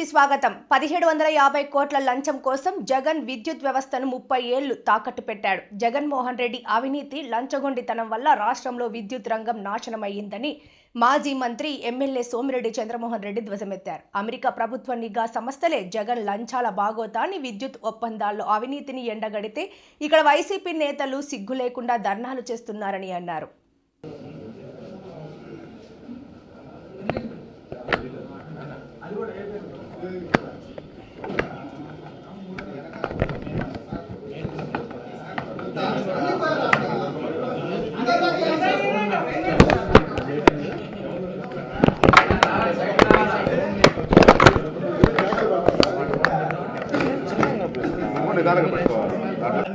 కి స్వాగతం. పదిహేడు వందల యాభై కోట్ల లంచం కోసం జగన్ విద్యుత్ వ్యవస్థను ముప్పై ఏళ్ళు తాకట్టు పెట్టాడు. జగన్మోహన్ రెడ్డి అవినీతి లంచగొండితనం వల్ల రాష్ట్రంలో విద్యుత్ రంగం నాశనమయ్యిందని మాజీ మంత్రి ఎమ్మెల్యే సోమిరెడ్డి చంద్రమోహన్ రెడ్డి ధ్వజమెత్తారు. అమెరికా ప్రభుత్వ నిఘా సంస్థలే జగన్ లంచాల బాగోతాన్ని విద్యుత్ ఒప్పందాల్లో అవినీతిని ఎండగడితే ఇక్కడ వైసీపీ నేతలు సిగ్గు లేకుండా ధర్నాలు చేస్తున్నారని అన్నారు.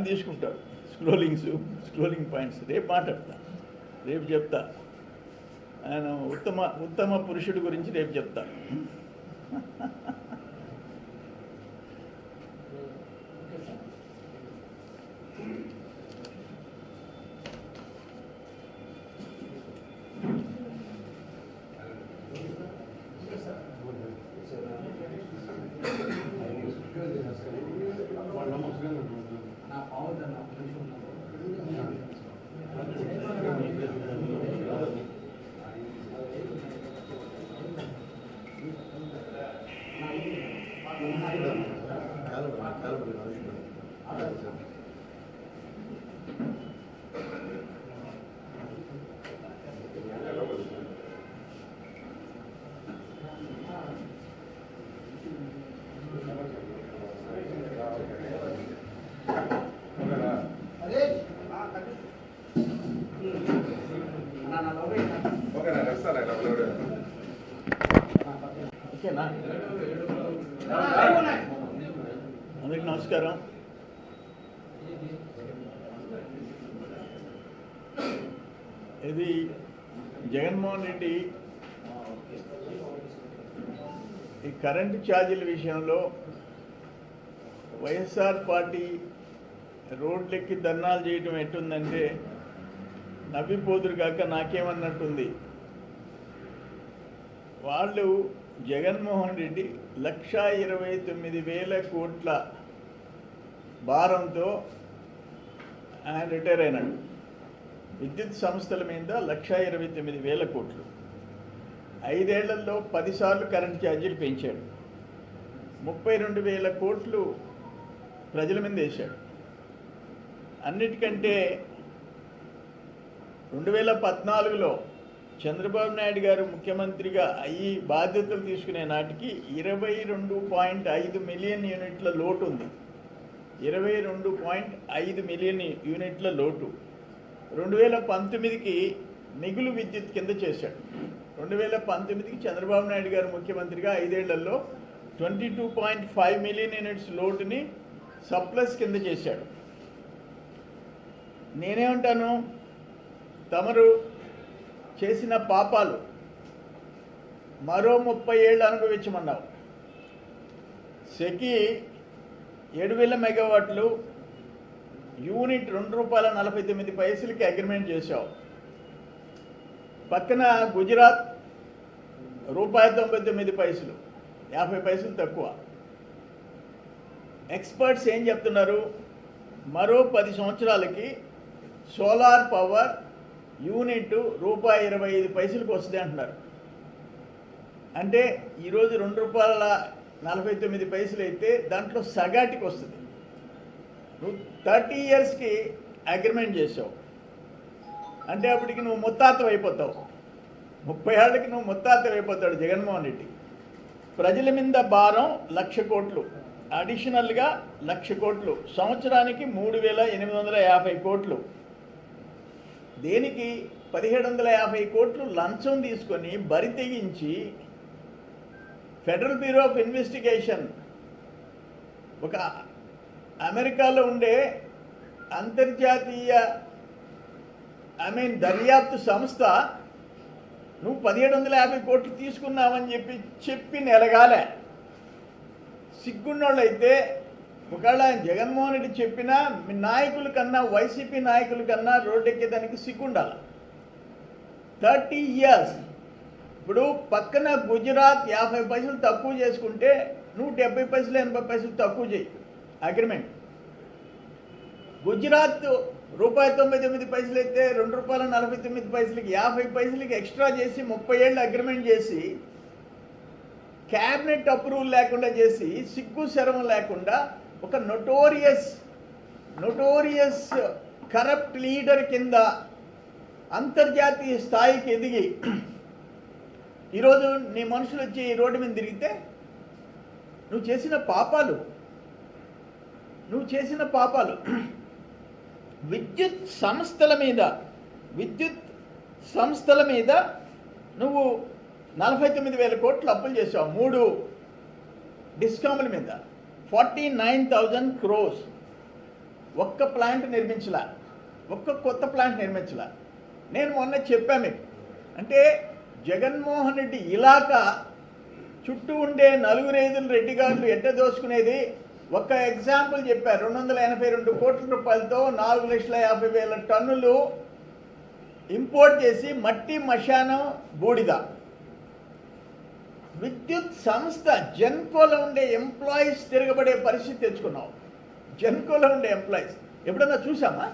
తీసుకుంటాడు స్క్రోలింగ్స్ స్క్రోలింగ్ పాయింట్స్. రేపు మాట్లాడతా రేపు చెప్తా. ఆయన ఉత్తమ ఉత్తమ పురుషుడి గురించి రేపు చెప్తా. అందరికి నమస్కారం. ఇది జగన్మోహన్ రెడ్డి ఈ కరెంటు ఛార్జీల విషయంలో వైఎస్ఆర్ పార్టీ రోడ్లెక్కి ధర్నాలు చేయటం ఎట్టుందంటే నవ్విపోదురు కాక నాకేమన్నట్టుంది. వాళ్ళు జగన్మోహన్ రెడ్డి లక్షా ఇరవై తొమ్మిది వేల కోట్ల భారంతో ఆయన రిటైర్ అయినాడు. విద్యుత్ సంస్థల మీద లక్షా ఇరవై తొమ్మిది వేల కోట్లు. ఐదేళ్ళలో పదిసార్లు కరెంట్ ఛార్జీలు పెంచాడు. ముప్పై రెండు వేల కోట్లు ప్రజల మీద వేశాడు. అన్నిటికంటే రెండు వేల పద్నాలుగులో చంద్రబాబు నాయుడు గారు ముఖ్యమంత్రిగా అయ్యి బాధ్యతలు తీసుకునే నాటికి ఇరవై రెండు పాయింట్ ఐదు మిలియన్ యూనిట్ల లోటు ఉంది. ఇరవై రెండు పాయింట్ ఐదు మిలియన్ యూనిట్ల లోటు. రెండు వేల పంతొమ్మిదికి మిగులు విద్యుత్ కింద చేశాడు. రెండు వేల పంతొమ్మిదికి చంద్రబాబు నాయుడు గారు ముఖ్యమంత్రిగా ఐదేళ్ళలో twenty two point five million units లోటుని surplus కింద చేశాడు. నేనేమంటాను? తమరు చేసిన పాపాలు మరో ముప్పై ఏళ్ళు అనుభవించమన్నావు. సెకి ఏడు వేల మెగావాట్లు యూనిట్ రెండు రూపాయల నలభై తొమ్మిది పైసలకి అగ్రిమెంట్ చేశావు. పక్కన గుజరాత్ రూపాయి తొంభై తొమ్మిది పైసలు యాభై పైసలు తక్కువ. ఎక్స్పర్ట్స్ ఏం చెప్తున్నారు? మరో పది సంవత్సరాలకి సోలార్ పవర్ యూనిట్ రూపాయి ఇరవై ఐదు పైసలకు వస్తుంది అంటున్నారు. అంటే ఈరోజు రెండు రూపాయల నలభై తొమ్మిది పైసలు అయితే దాంట్లో సగాటికి వస్తుంది. నువ్వు థర్టీ ఇయర్స్కి అగ్రిమెంట్ చేసావు. అంటే అప్పటికి నువ్వు ముత్తాతం అయిపోతావు. ముప్పై ఏళ్ళకి నువ్వు ముత్తాతం అయిపోతాడు జగన్మోహన్ రెడ్డి. ప్రజల మీద భారం లక్ష కోట్లు. అడిషనల్గా లక్ష కోట్లు. సంవత్సరానికి మూడు వేల ఎనిమిది వందల యాభై కోట్లు. దేనికి పదిహేడు వందల యాభై కోట్లు లంచం తీసుకొని బరి తెగించి ఫెడరల్ బ్యూరో ఆఫ్ ఇన్వెస్టిగేషన్ ఒక అమెరికాలో ఉండే అంతర్జాతీయ ఐ మీన్ దర్యాప్తు సంస్థ నువ్వు పదిహేడు వందల యాభై కోట్లు తీసుకున్నావని చెప్పి చెప్పి నెలగాలే. సిగ్గున్నోళ్ళైతే ఒకవేళ జగన్మోహన్ రెడ్డి చెప్పినా మీ నాయకుల కన్నా వైసీపీ నాయకుల కన్నా రోడ్డెక్కేదానికి సిగ్గుండాలి. Thirty years. ఇప్పుడు పక్కన గుజరాత్ యాభై పైసలు తక్కువ చేసుకుంటే నూట డెబ్బై పైసలు ఎనభై పైసలు తక్కువ చేయి. అగ్రిమెంట్ గుజరాత్ రూపాయి తొంభై తొమ్మిది పైసలు అయితే రెండు రూపాయల నలభై తొమ్మిది పైసలకి యాభై పైసలకి ఎక్స్ట్రా చేసి ముప్పై ఏళ్ళు అగ్రిమెంట్ చేసి క్యాబినెట్ అప్రూవల్ లేకుండా చేసి సిగ్గు శరం లేకుండా ఒక నొటోరియస్ నొటోరియస్ కరప్ట్ లీడర్ కింద అంతర్జాతీయ స్థాయికి ఎదిగి ఈరోజు నీ మనుషులు వచ్చి ఈ రోడ్డు మీద తిరిగితే నువ్వు చేసిన పాపాలు నువ్వు చేసిన పాపాలు విద్యుత్ సంస్థల మీద విద్యుత్ సంస్థల మీద నువ్వు నలభై తొమ్మిది వేల కోట్లు అప్పులు చేసావు మూడు డిస్కాముల మీద. Forty nine thousand crores. ఒక్క ప్లాంట్ నిర్మించలా. ఒక్క కొత్త ప్లాంట్ నిర్మించలా. నేను మొన్న చెప్పా మీకు. అంటే జగన్మోహన్ రెడ్డి ఇలాకా చుట్టూ ఉండే నలుగురు రెడ్డి గారు ఎట్ట దోసుకునేది ఒక ఎగ్జాంపుల్ చెప్పారు రెండు వందల ఎనభై రెండు కోట్ల రూపాయలతో నాలుగు లక్షల యాభై వేల టన్నులు ఇంపోర్ట్ చేసి మట్టి మశానం బూడిద. విద్యుత్ సంస్థ జెన్కోలో ఉండే ఎంప్లాయీస్ తిరగబడే పరిస్థితి తెచ్చుకున్నావు. జెన్కోలో ఉండే ఎంప్లాయీస్. ఎప్పుడన్నా చూసామా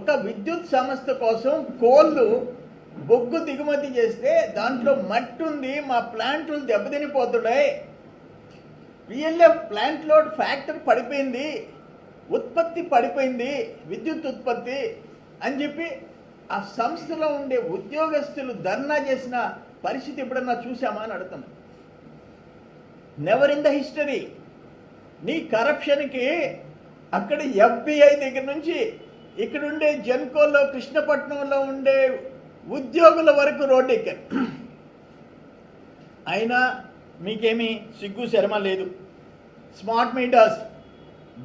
ఒక విద్యుత్ సంస్థ కోసం కోళ్ళు బొగ్గు దిగుమతి చేస్తే దాంట్లో మట్టి ఉంది మా ప్లాంట్లు దెబ్బతినిపోతున్నాయి. పిఎల్ఎఫ్ ప్లాంట్ లోడ్ ఫ్యాక్టరీ పడిపోయింది ఉత్పత్తి పడిపోయింది విద్యుత్ ఉత్పత్తి అని చెప్పి ఆ సంస్థలో ఉండే ఉద్యోగస్తులు ధర్నా చేసిన పరిస్థితి ఎప్పుడన్నా చూసామా అని అడుగుతున్నా నెవర్ ఇన్ ద హిస్టరీ నీ కరప్షన్కి అక్కడ ఎఫ్బిఐ దగ్గర నుంచి ఇక్కడ ఉండే కృష్ణపట్నంలో ఉండే ఉద్యోగుల వరకు రోడ్డు ఎక్కారు అయినా మీకేమీ సిగ్గు శర్మ లేదు. స్మార్ట్ మీటర్స్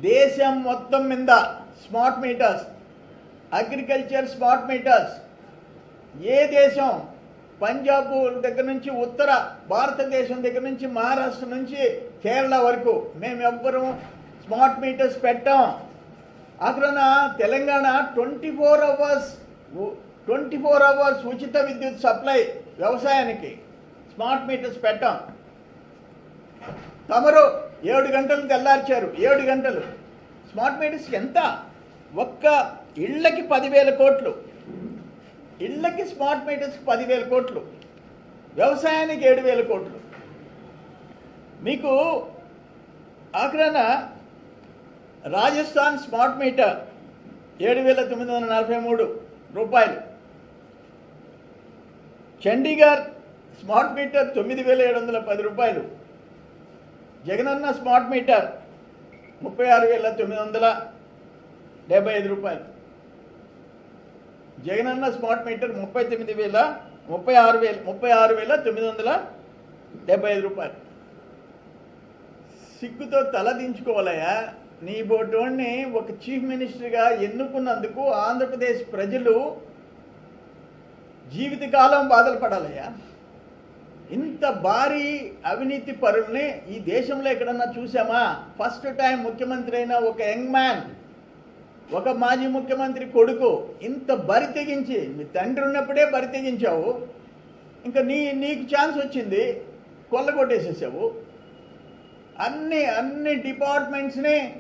దేశం మొత్తం మీద smart meters agriculture smart meters ఏ దేశం పంజాబ్ దగ్గర నుంచి ఉత్తర భారతదేశం దగ్గర నుంచి మహారాష్ట్ర నుంచి కేరళ వరకు మేము ఎవ్వరూ స్మార్ట్ మీటర్స్ పెట్టాం. అక్కడ Telangana twenty four hours twenty four hours ఉచిత విద్యుత్ సప్లై వ్యవసాయానికి స్మార్ట్ మీటర్స్ పెట్టాం. తమరు ఏడు గంటలు తెల్లార్చారు. ఏడు గంటలు. స్మార్ట్ మీటర్స్ ఎంత? ఒక్క ఇళ్ళకి పదివేల కోట్లు. ఇళ్ళకి స్మార్ట్ మీటర్స్కి పదివేల కోట్లు వ్యవసాయానికి ఏడు వేల కోట్లు. మీకు ఆఖరాన రాజస్థాన్ స్మార్ట్ మీటర్ ఏడు వేల తొమ్మిది వందల నలభై మూడు రూపాయలు. చండీగఢ్ స్మార్ట్ మీటర్ తొమ్మిది వేల ఏడు వందల పది రూపాయలు. జగనన్న స్మార్ట్ మీటర్ ముప్పై ఆరు వేల తొమ్మిది వందల డెబ్బై ఐదు రూపాయలు. జగనన్న స్మార్ట్ మీటర్ ముప్పై తొమ్మిది వేల ముప్పై ఆరు వేల ముప్పై ఆరు వేల తొమ్మిది వందల డెబ్బై ఐదు రూపాయలు. సిగ్గుతో తల దించుకోవాలయ్యా. నీ బోటోడిని ఒక చీఫ్ మినిస్టర్గా ఎన్నుకున్నందుకు ఆంధ్రప్రదేశ్ ప్రజలు జీవితకాలం బాధలు పడాలయ్యా. ఇంత భారీ అవినీతి పరుల్ని ఈ దేశంలో ఎక్కడన్నా చూసామా ఫస్ట్ టైం ముఖ్యమంత్రి అయిన ఒక యంగ్ మ్యాన్ ఒక మాజీ ముఖ్యమంత్రి కొడుకు ఇంత బరి తెగించి మీ తండ్రి ఉన్నప్పుడే బరి తెగించావు. ఇంకా నీ నీకు ఛాన్స్ వచ్చింది కొల్లగొట్టేసేసావు. అన్ని అన్ని డిపార్ట్మెంట్స్ని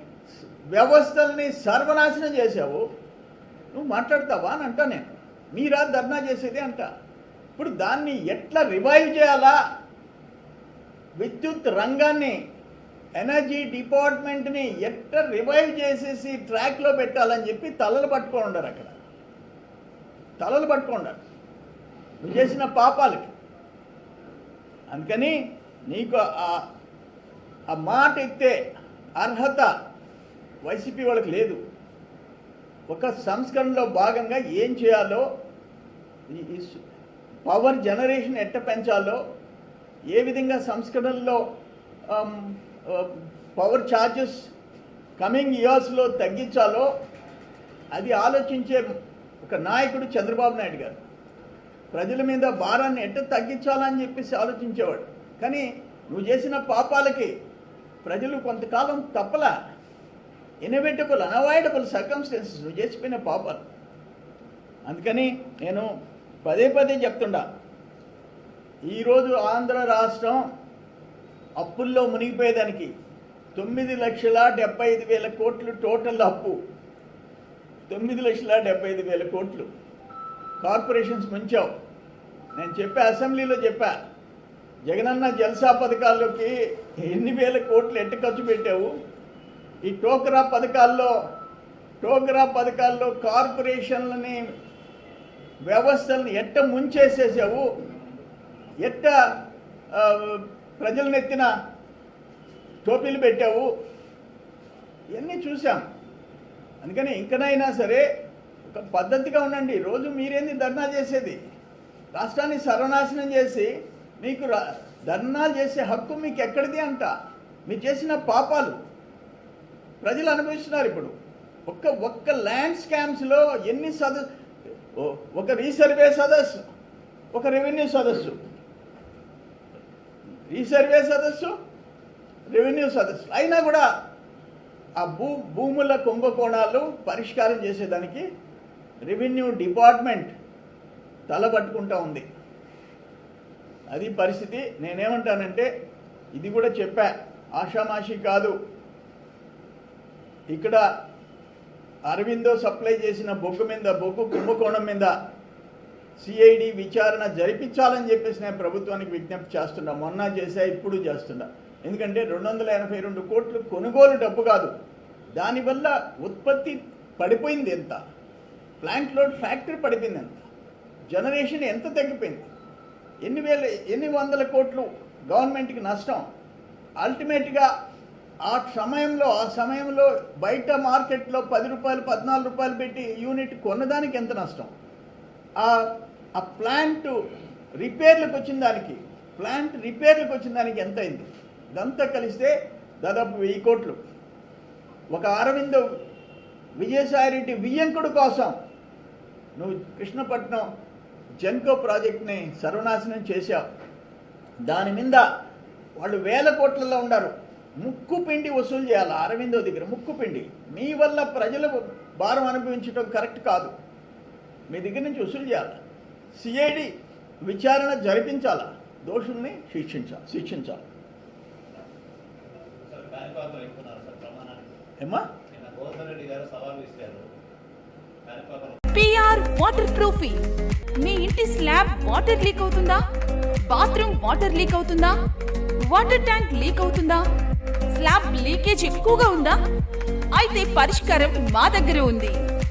వ్యవస్థల్ని సర్వనాశనం చేసావు. నువ్వు మాట్లాడతావా అని అంటా నేను. మీరా ధర్నా చేసేది అంట. ఇప్పుడు దాన్ని ఎట్లా రివైవ్ చేయాలా? విద్యుత్ రంగాన్ని ఎనర్జీ డిపార్ట్మెంట్ని ఎట్ట రివైవ్ చేసేసి ట్రాక్లో పెట్టాలని చెప్పి తలలు పట్టుకొని ఉండరు అక్కడ. తలలు పట్టుకోండారు నువ్వు చేసిన పాపాలకి. అందుకని నీకు ఆ- ఆ మాట ఎత్తే అర్హత వైసీపీ వాళ్ళకి లేదు. ఒక సంస్కరణలో భాగంగా ఏం చేయాలో ఈ- పవర్ జనరేషన్ ఎట్ట పెంచాలో ఏ విధంగా సంస్కరణల్లో పవర్ ఛార్జెస్ కమింగ్ ఇయర్స్లో తగ్గించాలో అది ఆలోచించే ఒక నాయకుడు చంద్రబాబు నాయుడు గారు. ప్రజల మీద భారాన్ని ఎట్ట తగ్గించాలని చెప్పేసి ఆలోచించేవాడు. కానీ నువ్వు చేసిన పాపాలకి ప్రజలు కొంతకాలం తప్పలా. ఇన్నోవేటబుల్ అనవాయిడబుల్ సర్కమ్స్టెన్సెస్ నువ్వు చేసిపోయిన పాపాలు. అందుకని నేను పదే పదే చెప్తుండా. ఈరోజు ఆంధ్ర రాష్ట్రం అప్పుల్లో మునిగిపోయేదానికి తొమ్మిది లక్షల డెబ్బై ఐదు వేల కోట్లు టోటల్ అప్పు. తొమ్మిది లక్షల డెబ్బై ఐదు వేల కోట్లు. కార్పొరేషన్స్ ముంచావు. నేను చెప్పా అసెంబ్లీలో చెప్పా. జగనన్న జల్సా పథకాల్లోకి ఎన్ని వేల కోట్లు ఎట్ట ఖర్చు పెట్టావు? ఈ టోకరా పథకాల్లో టోకరా పథకాల్లో కార్పొరేషన్లని వ్యవస్థలను ఎట్ట ముంచేసేసావు? ఎట్ట ప్రజల నెత్తిన టోపీలు పెట్టావు. ఇవన్నీ చూసాం అందుకని ఇంకనైనా సరే ఒక పద్ధతిగా ఉండండి. రోజు మీరేంది ధర్నా చేసేది? రాష్ట్రాన్ని సర్వనాశనం చేసి మీకు రా- ధర్నాలు చేసే హక్కు మీకు ఎక్కడిది అంట? మీరు చేసిన పాపాలు. ప్రజలు అనుభవిస్తున్నారు ఇప్పుడు. ఒక్క ఒక్క ల్యాండ్ స్కామ్స్లో ఎన్ని సదస్సు ఒక రీసర్వే సదస్సు ఒక రెవెన్యూ సదస్సు. రీసర్వే సదస్సు రెవెన్యూ సదస్సు. అయినా కూడా ఆ భూ భూముల కుంభకోణాలు పరిష్కారం చేసేదానికి రెవెన్యూ డిపార్ట్మెంట్ తలబట్టుకుంటా ఉంది. అది పరిస్థితి. నేనేమంటానంటే ఇది కూడా చెప్పా. ఆషామాషి కాదు. ఇక్కడ అరవిందో సప్లై చేసిన బొగ్గు మీద బొగ్గు కుంభకోణం మీద సిఐడి విచారణ జరిపించాలని చెప్పేసి నేను ప్రభుత్వానికి విజ్ఞప్తి చేస్తున్నా. మొన్న చేసా ఇప్పుడు చేస్తున్నా. ఎందుకంటే రెండు వందల ఎనభై రెండు కోట్లు కొనుగోలు డబ్బు కాదు. దానివల్ల ఉత్పత్తి పడిపోయింది ఎంత? ప్లాంట్ లోడ్ ఫ్యాక్టరీ పడిపోయింది ఎంత? జనరేషన్ ఎంత తగ్గిపోయింది? ఎన్ని వేల ఎన్ని వందల కోట్లు గవర్నమెంట్కి నష్టం? అల్టిమేట్గా ఆ సమయంలో ఆ సమయంలో బయట మార్కెట్లో పది రూపాయలు పద్నాలుగు రూపాయలు పెట్టి యూనిట్ కొన్నదానికి ఎంత నష్టం? ఆ ప్లాంట్ రిపేర్లకు వచ్చిన దానికి ప్లాంట్ రిపేర్లకు వచ్చిన దానికి ఎంత అయింది ఇదంతా కలిస్తే దాదాపు వెయ్యి కోట్లు. ఒక అరవింద్ విజయసాయిరెడ్డి వియ్యంకుడు కోసం నువ్వు కృష్ణపట్నం జెన్కో ప్రాజెక్ట్ని సర్వనాశనం చేశావు. దాని మీద వాళ్ళు వేల కోట్లలో ఉన్నారు. ముక్కు పిండి వసూలు చేయాలి? అరవిందో దగ్గర ముక్కు పిండి. మీ వల్ల ప్రజలు భారం అనుభవించడం కరెక్ట్ కాదు. మీ దగ్గర నుంచి వసూలు చేయాలి. సిఐడి విచారణ జరిపించాలా? దోషుల్ని శిక్షించాలి శిక్షించాలి. పిఆర్ వాటర్ ప్రూఫింగ్ మీ ఇంటి స్లాబ్ వాటర్ లీక్ అవుతుందా? బాత్రూమ్ వాటర్ లీక్ అవుతుందా? వాటర్ ట్యాంక్ లీక్ అవుతుందా? స్లాబ్ లీకేజ్ ఎక్కువగా ఉందా? అయితే పరిష్కారం మా దగ్గర ఉంది.